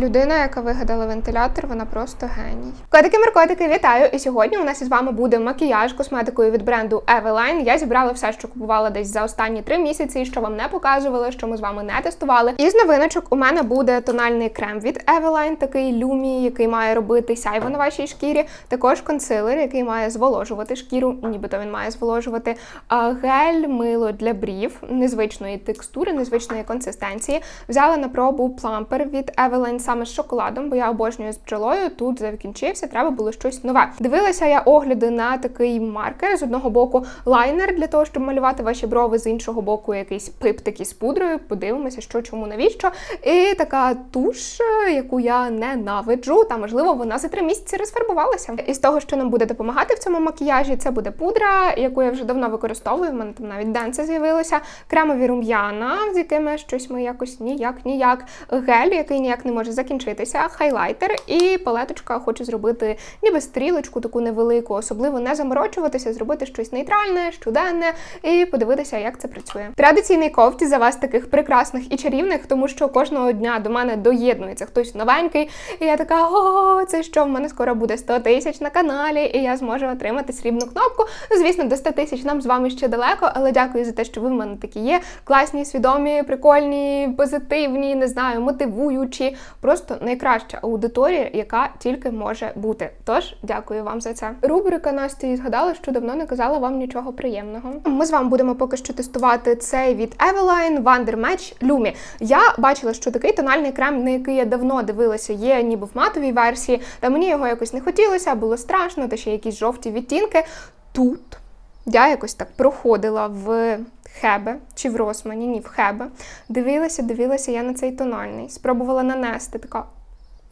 Людина, яка вигадала вентилятор, вона просто геній. Котики маркотики, вітаю! І сьогодні у нас із вами буде макіяж косметикою від бренду Eveline. Я зібрала все, що купувала десь за останні три місяці, що вам не показувала, що ми з вами не тестували. Із новиночок у мене буде тональний крем від Eveline, такий люмі, який має робити сяйво на вашій шкірі. Також консилер, який має зволожувати шкіру, нібито він має зволожувати. А гель, мило для брів, незвичної текстури, незвичної консистенції. Взяла на пробу плампер від Eveline саме з шоколадом, бо я обожнюю з бджолою. Тут закінчився, треба було щось нове. Дивилася я огляди на такий маркер з одного боку лайнер для того, щоб малювати ваші брови, з іншого боку, якийсь пип такий з пудрою. Подивимося, що чому навіщо. І така туш, яку я ненавиджу, та можливо вона за три місяці розфарбувалася. Із того, що нам буде допомагати в цьому макіяжі, це буде пудра, яку я вже давно використовую. У мене там навіть денце з'явилося. Кремові рум'яна, з якими щось ми якось ніяк, ніяк. Гель, який ніяк не може закінчитися, хайлайтер і палеточка. Хочу зробити ніби стрілочку, таку невелику, особливо не заморочуватися, зробити щось нейтральне, щоденне і подивитися, як це працює. Традиційний ковті за вас таких прекрасних і чарівних, тому що кожного дня до мене доєднується хтось новенький, і я така: о, це що в мене скоро буде 100 тисяч на каналі, і я зможу отримати срібну кнопку. Ну, звісно, до 100 тисяч нам з вами ще далеко, але дякую за те, що ви в мене такі є. Класні, свідомі, прикольні, позитивні, не знаю, мотивуючі. Просто найкраща аудиторія, яка тільки може бути. Тож дякую вам за це. Рубрика Насті згадала, що давно не казала вам нічого приємного. Ми з вами будемо поки що тестувати цей від Eveline Wonder Match Lumi. Я бачила, що такий тональний крем, на який я давно дивилася, є ніби в матовій версії, та мені його якось не хотілося, було страшно, та ще якісь жовті відтінки. Тут я якось так проходила в Хебе чи в Росмані, ні, в Хебе. Дивилася, дивилася я на цей тональний. Спробувала нанести така.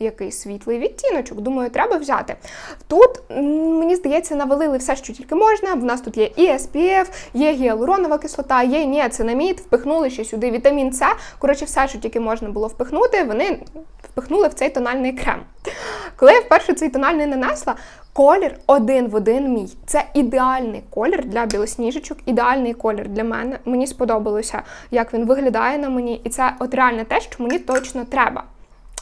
Який світлий відтіночок, думаю, треба взяти. Тут, мені здається, навалили все, що тільки можна. В нас тут є і SPF, є гіалуронова кислота, є ніацинамід, впихнули ще сюди вітамін С. Коротше, все, що тільки можна було впихнути, вони впихнули в цей тональний крем. Коли я вперше цей тональний нанесла, колір один в один мій. Це ідеальний колір для білосніжечок, ідеальний колір для мене. Мені сподобалося, як він виглядає на мені, і це от реально те, що мені точно треба.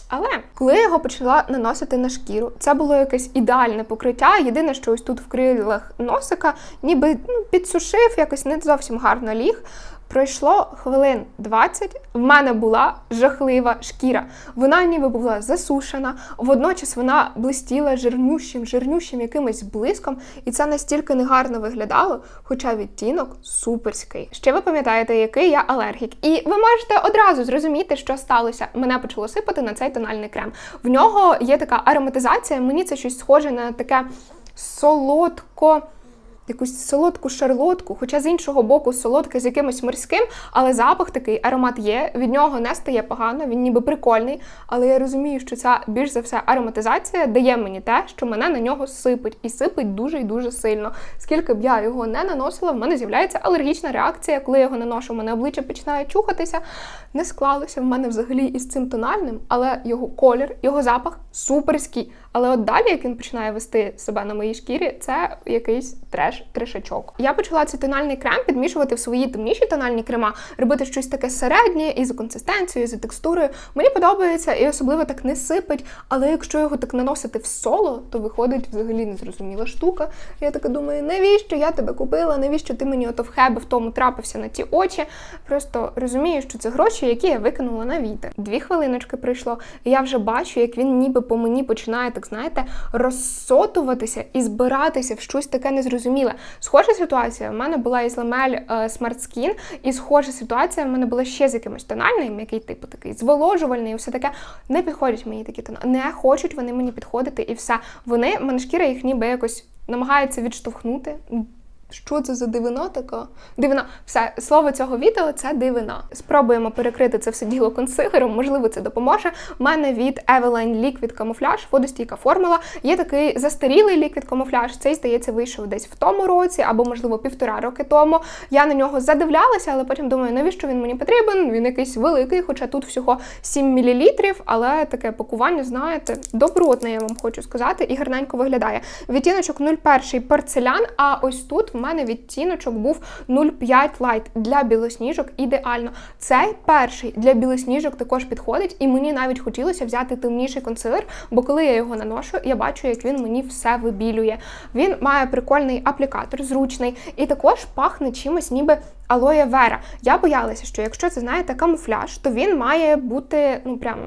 Але коли я його почала наносити на шкіру, це було якесь ідеальне покриття. Єдине, що ось тут в крилах носика, ніби ну, підсушив, якось не зовсім гарно ліг. Пройшло хвилин 20, в мене була жахлива шкіра. Вона ніби була засушена, водночас вона блистіла жирнющим, жирнющим якимось блиском, і це настільки негарно виглядало, хоча відтінок суперський. Ще ви пам'ятаєте, який я алергік. І ви можете одразу зрозуміти, що сталося. Мене почало сипати на цей тональний крем. В нього є така ароматизація, мені це щось схоже на таке солодко якусь солодку шарлотку, хоча з іншого боку солодке з якимось морським, але запах такий, аромат є, від нього не стає погано, він ніби прикольний. Але я розумію, що ця більш за все ароматизація дає мені те, що мене на нього сипить, і сипить дуже і дуже сильно. Скільки б я його не наносила, в мене з'являється алергічна реакція. Коли я його наношу, мене обличчя починає чухатися. Не склалося в мене взагалі із цим тональним, але його колір, його запах суперський. Але от далі, як він починає вести себе на моїй шкірі, це якийсь треш, трешачок. Я почала цей тональний крем підмішувати в свої темніші тональні крема, робити щось таке середнє і за консистенцією, і за текстурою. Мені подобається і особливо так не сипить. Але якщо його так наносити в соло, то виходить взагалі незрозуміла штука. Я така думаю, навіщо я тебе купила? Навіщо ти мені ото в хебе в тому трапився на ті очі? Просто розумію, що це гроші, які я викинула на вітер. Дві хвилиночки пройшло, і я вже бачу, як він ніби по мені починає так знаєте, розсотуватися і збиратися в щось таке незрозуміле. Схожа ситуація в мене була із ламель е, Smart Skin, і схожа ситуація в мене була ще з якимось тональним, який типу такий зволожувальний, і все таке. Не підходять мені такі тона. Не хочуть вони мені підходити, і все. Вони, мене шкіра їх ніби якось намагається відштовхнути. Що це за дивина така? Дивина, все слово цього відео це дивина. Спробуємо перекрити це все діло консилером, можливо, це допоможе. У мене від Eveline Liquid Camouflage, водостійка формула. Є такий застарілий Liquid Camouflage, Цей, здається, вийшов десь в тому році, або, можливо, півтора роки тому. Я на нього задивлялася, але потім думаю, навіщо він мені потрібен? Він якийсь великий, хоча тут всього 7 мл, але таке пакування, знаєте, добротне, я вам хочу сказати, і гарненько виглядає. Відтіночок 01 порцелян, а ось тут в мене відтіночок був 0,5 Light для білосніжок ідеально. Цей перший для білосніжок також підходить, і мені навіть хотілося взяти темніший консилер, бо коли я його наношу, я бачу, як він мені все вибілює. Він має прикольний аплікатор, зручний, і також пахне чимось, ніби. Алоє Вера. Я боялася, що якщо це знаєте камуфляж, то він має бути ну прям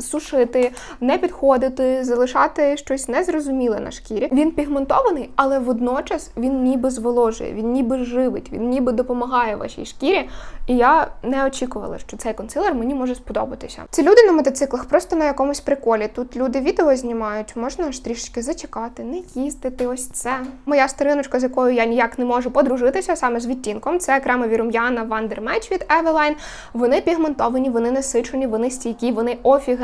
сушити, не підходити, залишати щось незрозуміле на шкірі. Він пігментований, але водночас він ніби зволожує, він ніби живить, він ніби допомагає вашій шкірі. І я не очікувала, що цей консилер мені може сподобатися. Ці люди на мотоциклах просто на якомусь приколі. Тут люди відео знімають, можна ж трішечки зачекати, не їздити. Ось це. Моя стариночка, з якою я ніяк не можу подружитися, саме з відтінком. Це кремові рум'яна Wonder Match від Eveline. Вони пігментовані, вони насичені, вони стійкі, вони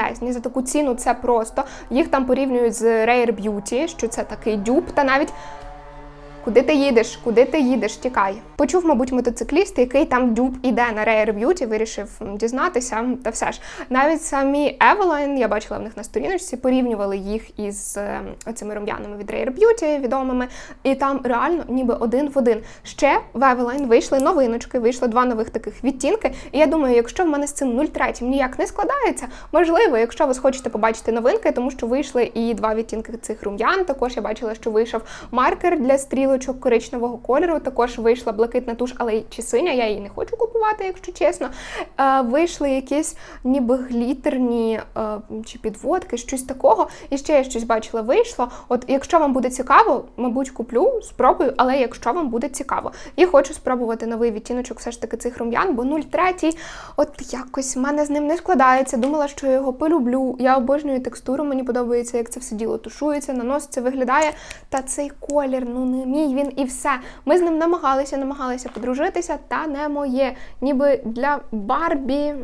офігезні. За таку ціну це просто. Їх там порівнюють з Rare Beauty, що це такий дюб, та навіть. Куди ти їдеш? Куди ти їдеш? Тікай. Почув, мабуть, мотоцикліст, який там дюб іде на Rare Beauty, вирішив дізнатися. Та все ж навіть самі Eveline, я бачила в них на сторіночці, порівнювали їх із е, оцими рум'янами від Rare Beauty відомими. І там реально ніби один в один. Ще в Eveline вийшли новиночки, вийшло два нових таких відтінки. І я думаю, якщо в мене з цим 03 ніяк не складається, можливо, якщо ви хочете побачити новинки, тому що вийшли і два відтінки цих рум'ян. Також я бачила, що вийшов маркер для стрілочок коричневого кольору. Також вийшла блакитна туш, але чи синя, я її не хочу купувати, якщо чесно. Е, вийшли якісь ніби глітерні е, чи підводки, щось такого. І ще я щось бачила, вийшло. От якщо вам буде цікаво, мабуть, куплю, спробую, але якщо вам буде цікаво. І хочу спробувати новий відтіночок все ж таки цих рум'ян, бо 03, от якось в мене з ним не складається. Думала, що я його полюблю. Я обожнюю текстуру, мені подобається, як це все діло тушується, наноситься, виглядає. Та цей колір, ну не мій він і все. Ми з ним намагалися, намагалися подружитися, та не моє. Ніби для Барбі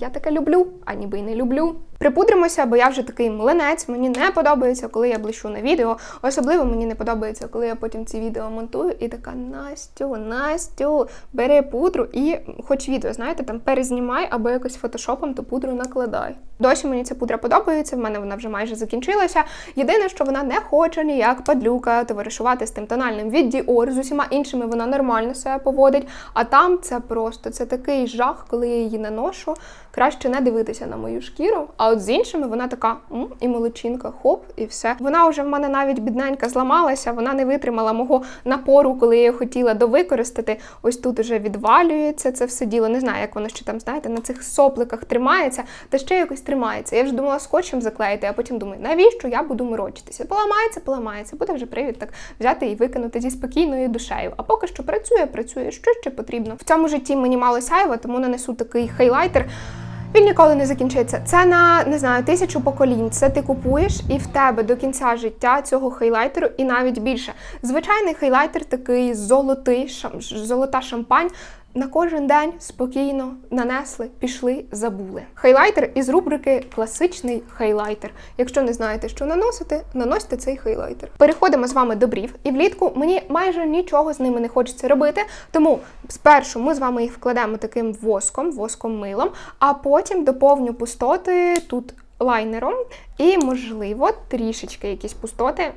я таке люблю, а ніби й не люблю. Припудримося, бо я вже такий млинець. Мені не подобається, коли я блищу на відео. Особливо мені не подобається, коли я потім ці відео монтую і така Настю, Настю, бери пудру і хоч відео, знаєте, там перезнімай або якось фотошопом ту пудру накладай. Досі мені ця пудра подобається, в мене вона вже майже закінчилася. Єдине, що вона не хоче ніяк падлюка товаришувати з тим тональним від Dior, з усіма іншими вона нормально себе поводить. А там це просто це такий жах, коли я її наношу. Краще не дивитися на мою шкіру. А от з іншими вона така м, і молодчинка, хоп, і все. Вона вже в мене навіть бідненька зламалася, вона не витримала мого напору, коли я її хотіла довикористати. Ось тут уже відвалюється це все діло. Не знаю, як воно ще там, знаєте, на цих сопликах тримається, та ще якось тримається. Я вже думала скотчем заклеїти, а потім думаю, навіщо я буду морочитися? Поламається, поламається, буде вже привід так взяти і викинути зі спокійною душею. А поки що працює, працює, що ще потрібно. В цьому житті мені мало сяйва, тому нанесу такий хайлайтер. Він ніколи не закінчиться. Це на не знаю тисячу поколінь. Це ти купуєш, і в тебе до кінця життя цього хайлайтеру, і навіть більше. Звичайний хайлайтер такий золотий, шам, золота шампань. На кожен день спокійно нанесли, пішли, забули. Хайлайтер із рубрики Класичний хайлайтер. Якщо не знаєте, що наносити, наносьте цей хайлайтер. Переходимо з вами до брів, і влітку мені майже нічого з ними не хочеться робити. Тому спершу ми з вами їх вкладемо таким воском, воском милом, а потім доповню пустоти тут лайнером і, можливо, трішечки якісь пустоти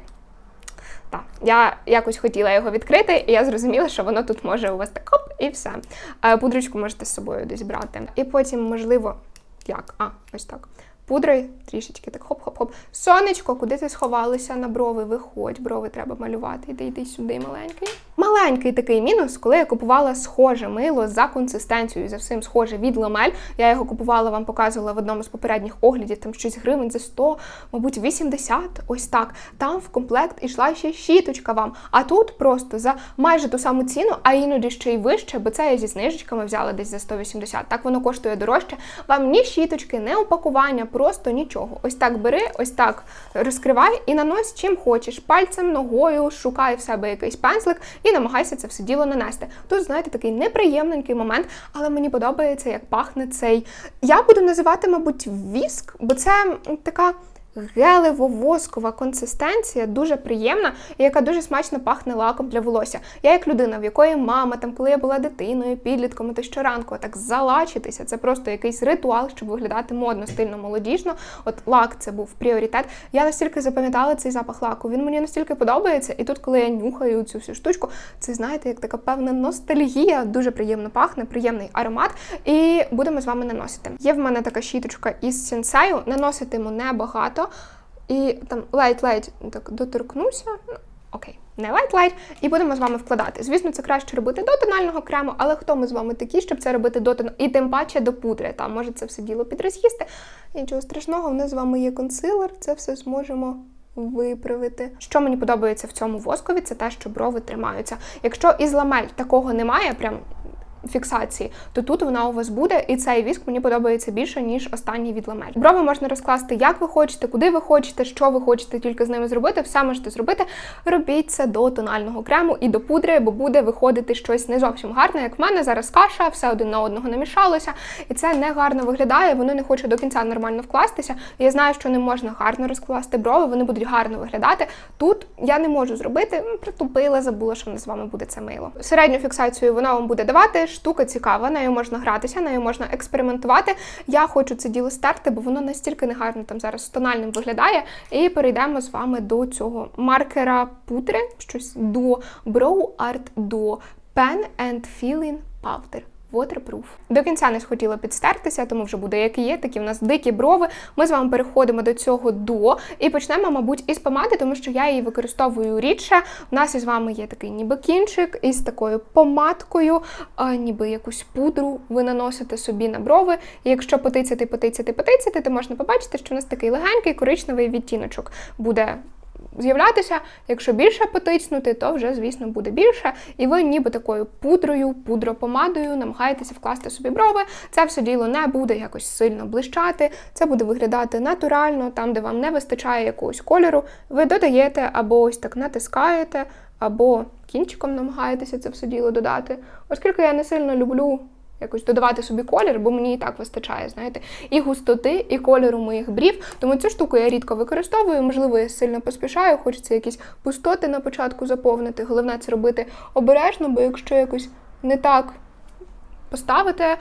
так, я якось хотіла його відкрити, і я зрозуміла, що воно тут може у вас так хоп, і все. Е, Пудрочку можете з собою десь брати. І потім, можливо, як? А, ось так. Пудрою трішечки так хоп-хоп-хоп. Сонечко, куди ти сховалася на брови? Виходь, брови треба малювати. Іди, йди сюди, маленький. Маленький такий мінус, коли я купувала схоже мило за консистенцією, за всім схоже від ламель. Я його купувала, вам показувала в одному з попередніх оглядів, там щось гривень за 100, мабуть, 80, ось так. Там в комплект ішла ще щіточка вам. А тут просто за майже ту саму ціну, а іноді ще й вище, бо це я зі знижечками взяла десь за 180. Так воно коштує дорожче. Вам ні щіточки, ні упакування, просто нічого. Ось так бери, ось так розкривай і нанось чим хочеш. Пальцем, ногою, шукай в себе якийсь пензлик і намагайся це все діло нанести. Тут, знаєте, такий неприємненький момент, але мені подобається, як пахне цей. Я буду називати, мабуть, віск, бо це така гелево-воскова консистенція, дуже приємна і яка дуже смачно пахне лаком для волосся. Я як людина, в якої мама, там, коли я була дитиною, підлітком, то щоранку так залачитися, це просто якийсь ритуал, щоб виглядати модно, стильно, молодіжно. От лак це був пріоритет. Я настільки запам'ятала цей запах лаку. Він мені настільки подобається. І тут, коли я нюхаю цю всю штучку, це знаєте, як така певна ностальгія, дуже приємно пахне, приємний аромат. І будемо з вами наносити. Є в мене така щіточка із сенсею, наноситиму небагато. І там ледь-ледь так доторкнуся. Ну, окей, не лайт-лайт, і будемо з вами вкладати. Звісно, це краще робити до тонального крему, але хто ми з вами такі, щоб це робити до тон... і тим паче до пудри. Там може це все діло підроз'їсти. Нічого страшного, в нас з вами є консилер, це все зможемо. Виправити, що мені подобається в цьому воскові, це те, що брови тримаються. Якщо із ламель такого немає, прям фіксації, то тут вона у вас буде, і цей віск мені подобається більше, ніж останній від ламель. Брови можна розкласти, як ви хочете, куди ви хочете, що ви хочете тільки з ними зробити. Все можете зробити. Робіть це до тонального крему і до пудри, бо буде виходити щось не зовсім гарне, як в мене зараз каша, все один на одного намішалося, і це не гарно виглядає. Воно не хоче до кінця нормально вкластися. Я знаю, що не можна гарно розкласти брови, вони будуть гарно виглядати. Тут я не можу зробити, притупила, забула, що в нас з вами буде це мило. Середню фіксацію вона вам буде давати штука цікава, нею можна гратися, нею можна експериментувати. Я хочу це діло стерти, бо воно настільки негарно там зараз тональним виглядає. І перейдемо з вами до цього маркера пудри, щось до Brow Art Duo Pen and Filling Powder. Waterproof. До кінця не схотіла підстертися, тому вже буде як є. Такі в нас дикі брови. Ми з вами переходимо до цього до і почнемо, мабуть, із помади, тому що я її використовую рідше. У нас із вами є такий ніби кінчик із такою помадкою, а, ніби якусь пудру ви наносите собі на брови. І якщо потицяти, потицяти, потицяти, то можна побачити, що у нас такий легенький коричневий відтіночок буде з'являтися. Якщо більше потиснути, то вже, звісно, буде більше. І ви ніби такою пудрою, пудропомадою намагаєтеся вкласти собі брови. Це все діло не буде якось сильно блищати, це буде виглядати натурально, там, де вам не вистачає якогось кольору, ви додаєте або ось так натискаєте, або кінчиком намагаєтеся це все діло додати. Оскільки я не сильно люблю якось додавати собі колір, бо мені і так вистачає, знаєте, і густоти, і кольору моїх брів. Тому цю штуку я рідко використовую. Можливо, я сильно поспішаю, хочеться якісь пустоти на початку заповнити. Головне це робити обережно, бо якщо якось не так. Поставити,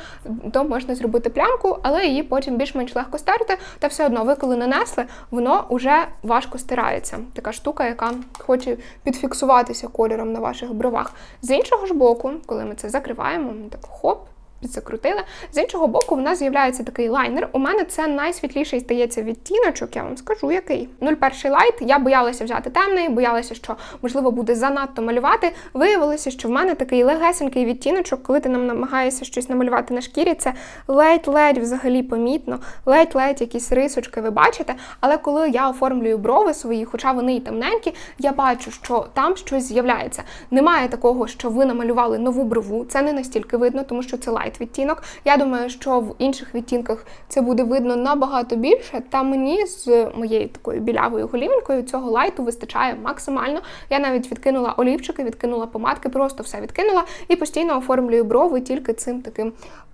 то можна зробити плямку, але її потім більш-менш легко стерти. Та все одно, ви коли нанесли, воно вже важко стирається. Така штука, яка хоче підфіксуватися кольором на ваших бровах. З іншого ж боку, коли ми це закриваємо, так хоп, закрутили. З іншого боку, в нас з'являється такий лайнер. У мене це найсвітліший здається відтіночок, я вам скажу, який. 01 лайт. Я боялася взяти темний, боялася, що можливо буде занадто малювати. Виявилося, що в мене такий легесенький відтіночок, коли ти нам намагаєшся щось намалювати на шкірі, це ледь-ледь взагалі помітно, ледь-ледь якісь рисочки ви бачите. Але коли я оформлюю брови свої, хоча вони і темненькі, я бачу, що там щось з'являється. Немає такого, що ви намалювали нову брову. Це не настільки видно, тому що це лайт відтінок. Я думаю, що в інших відтінках це буде видно набагато більше. Та мені з моєю такою білявою голівенькою цього лайту вистачає максимально. Я навіть відкинула олівчики, відкинула помадки, просто все відкинула і постійно оформлюю брови тільки цим таким.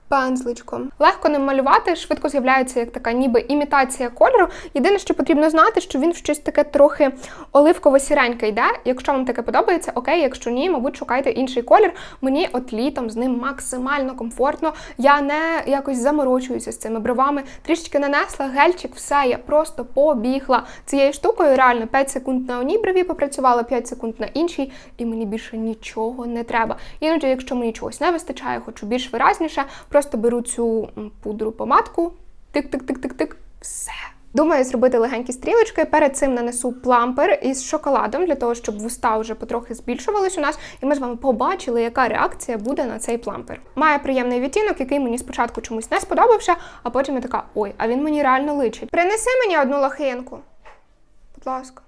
Пензличком. Легко ним малювати, швидко з'являється як така ніби імітація кольору. Єдине, що потрібно знати, що він в щось таке трохи оливково-сіреньке йде. Якщо вам таке подобається, окей, якщо ні, мабуть, шукайте інший колір. Мені от літом з ним максимально комфортно. Я не якось заморочуюся з цими бровами. Трішечки нанесла гельчик, все, я просто побігла цією штукою. Реально 5 секунд на одній брові попрацювала, 5 секунд на іншій, і мені більше нічого не треба. Іноді, якщо мені чогось не вистачає, хочу більш виразніше. Просто беру цю пудру помадку, тик-тик-тик-тик-тик, все. Думаю, зробити легенькі стрілочки. Перед цим нанесу плампер із шоколадом, для того, щоб вуста вже потрохи збільшувались у нас, і ми з вами побачили, яка реакція буде на цей плампер. Має приємний відтінок, який мені спочатку чомусь не сподобався, а потім я така: ой, а він мені реально личить. Принеси мені одну лохинку. Будь ласка.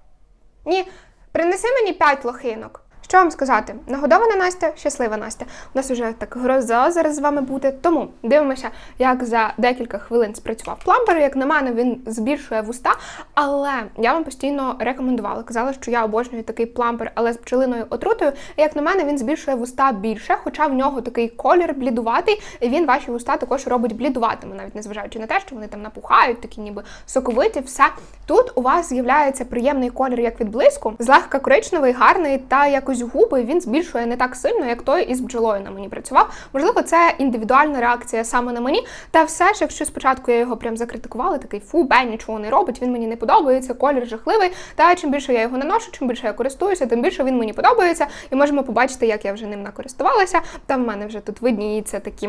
Ні, принеси мені п'ять лохинок. Що вам сказати? Нагодована Настя, щаслива Настя. У нас вже так гроза зараз з вами буде. Тому дивимося, як за декілька хвилин спрацював плампер. Як на мене, він збільшує вуста. Але я вам постійно рекомендувала. Казала, що я обожнюю такий плампер, але з пчелиною отрутою. Як на мене, він збільшує вуста більше, хоча в нього такий колір блідуватий, і він ваші вуста також робить блідуватими, навіть незважаючи на те, що вони там напухають, такі ніби соковиті. Все тут у вас з'являється приємний колір, як від блиску, злегка коричневий, гарний та якось губи він збільшує не так сильно, як той із бджолою на мені працював. Можливо, це індивідуальна реакція саме на мені. Та все ж, якщо спочатку я його прям закритикувала, такий фу, бен, нічого не робить, він мені не подобається, колір жахливий. Та чим більше я його наношу, чим більше я користуюся, тим більше він мені подобається. І можемо побачити, як я вже ним накористувалася. Там в мене вже тут видніється такі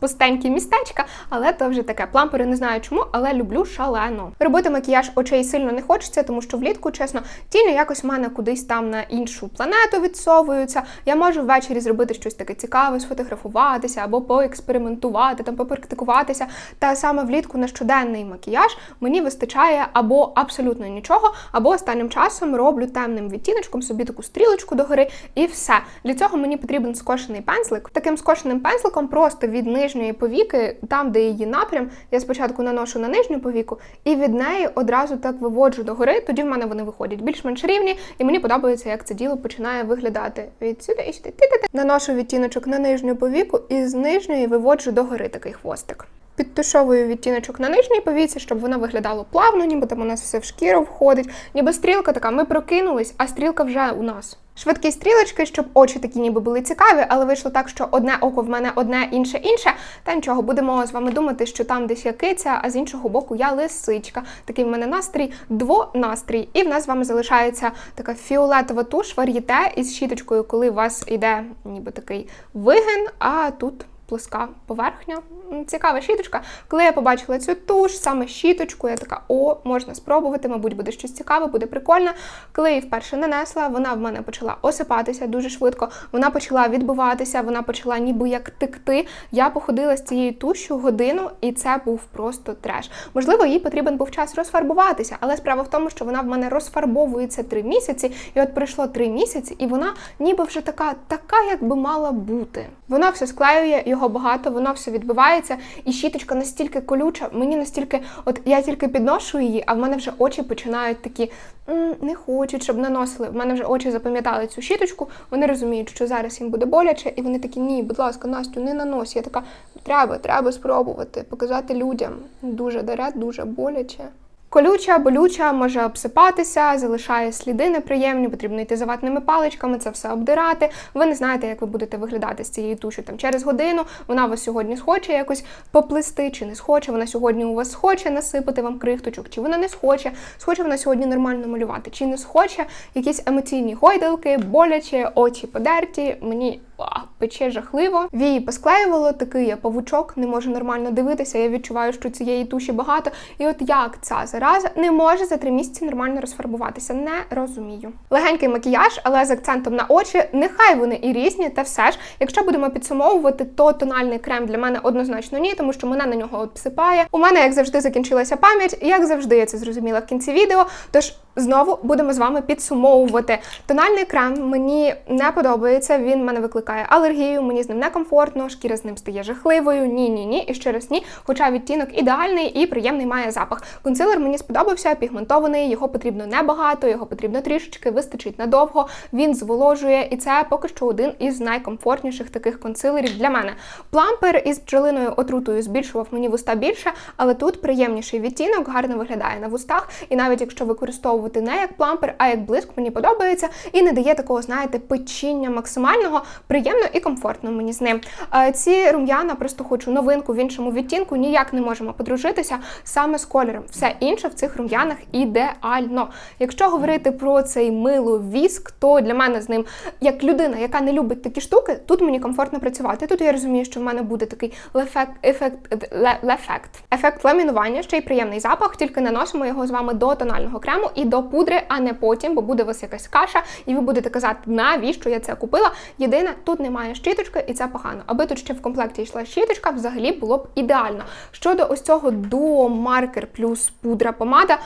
пустенькі містечка, але то вже таке. Плампери не знаю чому, але люблю шалено. Робити макіяж очей сильно не хочеться, тому що влітку, чесно, тіні якось в мене кудись там на іншу планету відсовуються. Я можу ввечері зробити щось таке цікаве, сфотографуватися або поекспериментувати, там попрактикуватися. Та саме влітку на щоденний макіяж мені вистачає або абсолютно нічого, або останнім часом роблю темним відтіночком собі таку стрілочку догори, і все. Для цього мені потрібен скошений пензлик. Таким скошеним пензликом просто від нижньої повіки, там, де її напрям, я спочатку наношу на нижню повіку, і від неї одразу так виводжу догори. Тоді в мене вони виходять більш-менш рівні, і мені подобається, як це діло починає виглядати від сюди і сюди. Наношу відтіночок на нижню повіку і з нижньої виводжу догори такий хвостик. Підтушовую відтіночок на нижній повіці, щоб воно виглядало плавно, ніби там у нас все в шкіру входить. Ніби стрілка така, ми прокинулись, а стрілка вже у нас. Швидкі стрілочки, щоб очі такі ніби були цікаві, але вийшло так, що одне око в мене одне, інше інше. Та нічого, будемо з вами думати, що там десь я киця, а з іншого боку я лисичка. Такий в мене настрій, двонастрій. І в нас з вами залишається така фіолетова туш, вар'єте із щіточкою, коли у вас йде ніби такий вигин, а тут плоска поверхня. Цікава щіточка. Коли я побачила цю туш, саме щіточку, я така, о, можна спробувати, мабуть, буде щось цікаве, буде прикольно. Коли її вперше нанесла, вона в мене почала осипатися дуже швидко. Вона почала відбиватися, вона почала ніби як текти. Я походила з цією тушю годину, і це був просто треш. Можливо, їй потрібен був час розфарбуватися, але справа в тому, що вона в мене розфарбовується три місяці, і от пройшло три місяці, і вона ніби вже така, така, як би мала бути. Вона все склеює, його багато, воно все відбивається, і щіточка настільки колюча, мені настільки, от я тільки підношу її, а в мене вже очі починають такі «М, не хочуть, щоб наносили. В мене вже очі запам'ятали цю щіточку. Вони розуміють, що зараз їм буде боляче, і вони такі, ні, будь ласка, Настю, не нанось. Я така, треба, треба спробувати, показати людям. Дуже дере, дуже боляче. Колюча, болюча, може обсипатися, залишає сліди неприємні, потрібно йти за ватними паличками, це все обдирати. Ви не знаєте, як ви будете виглядати з цією тушю там через годину. Вона вас сьогодні схоче якось поплести, чи не схоче. Вона сьогодні у вас схоче насипати вам крихточок, чи вона не схоче. Схоче вона сьогодні нормально малювати, чи не схоче. Якісь емоційні гойдалки, боляче, очі подерті. Мені а, пече жахливо. Вії посклеювало, такий я павучок, не можу нормально дивитися. Я відчуваю, що цієї туші багато. І от як ця зараза не може за три місяці нормально розфарбуватися. Не розумію. Легенький макіяж, але з акцентом на очі. Нехай вони і різні, та все ж, якщо будемо підсумовувати, то тональний крем для мене однозначно ні, тому що мене на нього обсипає. У мене, як завжди, закінчилася пам'ять, як завжди, я це зрозуміла в кінці відео. Тож знову будемо з вами підсумовувати. Тональний крем мені не подобається. Він мене викликає алергію, мені з ним некомфортно, шкіра з ним стає жахливою. Ні, ні, ні. І ще раз ні. Хоча відтінок ідеальний і приємний має запах. Консилер мені сподобався, пігментований, його потрібно небагато, його потрібно трішечки, вистачить надовго. Він зволожує, і це поки що один із найкомфортніших таких консилерів для мене. Плампер із бджолиною отрутою збільшував мені вуста більше, але тут приємніший відтінок, гарно виглядає на вустах. І навіть якщо використовувати не як плампер, а як блиск, мені подобається і не дає такого, знаєте, печіння максимального, приємно і комфортно мені з ним. Е, Ці рум'яна просто хочу новинку в іншому відтінку, ніяк не можемо подружитися саме з кольором. Все інше в цих рум'янах ідеально. Якщо говорити про цей мило віск, то для мене з ним, як людина, яка не любить такі штуки, тут мені комфортно працювати. Тут я розумію, що в мене буде такий лефект, ефект, лефект. ефект ламінування, ще й приємний запах, тільки наносимо його з вами до тонального крему і до пудри, а не потім, бо буде у вас якась каша, і ви будете казати, навіщо я це купила. Єдине, тут немає щіточки, і це погано. Аби тут ще в комплекті йшла щіточка, взагалі було б ідеально. Щодо ось цього дуо маркер плюс пудра помада.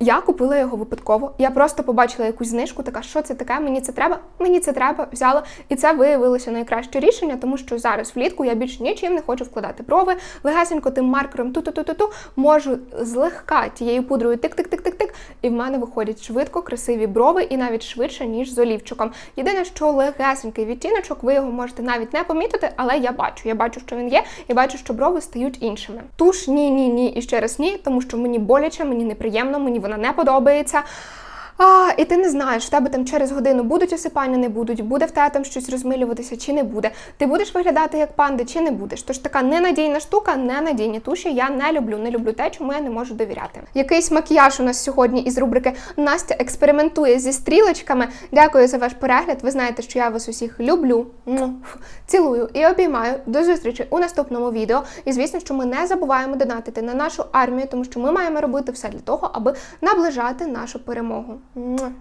Я купила його випадково. Я просто побачила якусь знижку, така що це таке, мені це треба, мені це треба, взяла. І це виявилося найкраще рішення, тому що зараз влітку я більше нічим не хочу вкладати брови. Легесенько тим маркером ту-ту-ту-ту-ту можу злегка тією пудрою тик-тик-тик-тик-тик, і в мене виходять швидко красиві брови і навіть швидше, ніж з олівчиком. Єдине, що легесенький відтіночок, ви його можете навіть не помітити, але я бачу. Я бачу, що він є, і бачу, що брови стають іншими. Туш ні, ні, ні, і ще раз ні, тому що мені боляче, мені неприємно, мені вона не подобається. А, і ти не знаєш, в тебе там через годину будуть осипання, не будуть, буде в тебе там щось розмилюватися чи не буде. Ти будеш виглядати як панда чи не будеш. Тож така ненадійна штука, ненадійні туші. Я не люблю, не люблю те, чому я не можу довіряти. Якийсь макіяж у нас сьогодні із рубрики Настя експериментує зі стрілочками. Дякую за ваш перегляд. Ви знаєте, що я вас усіх люблю. Цілую і обіймаю. До зустрічі у наступному відео. І звісно, що ми не забуваємо донатити на нашу армію, тому що ми маємо робити все для того, аби наближати нашу перемогу. 嗯。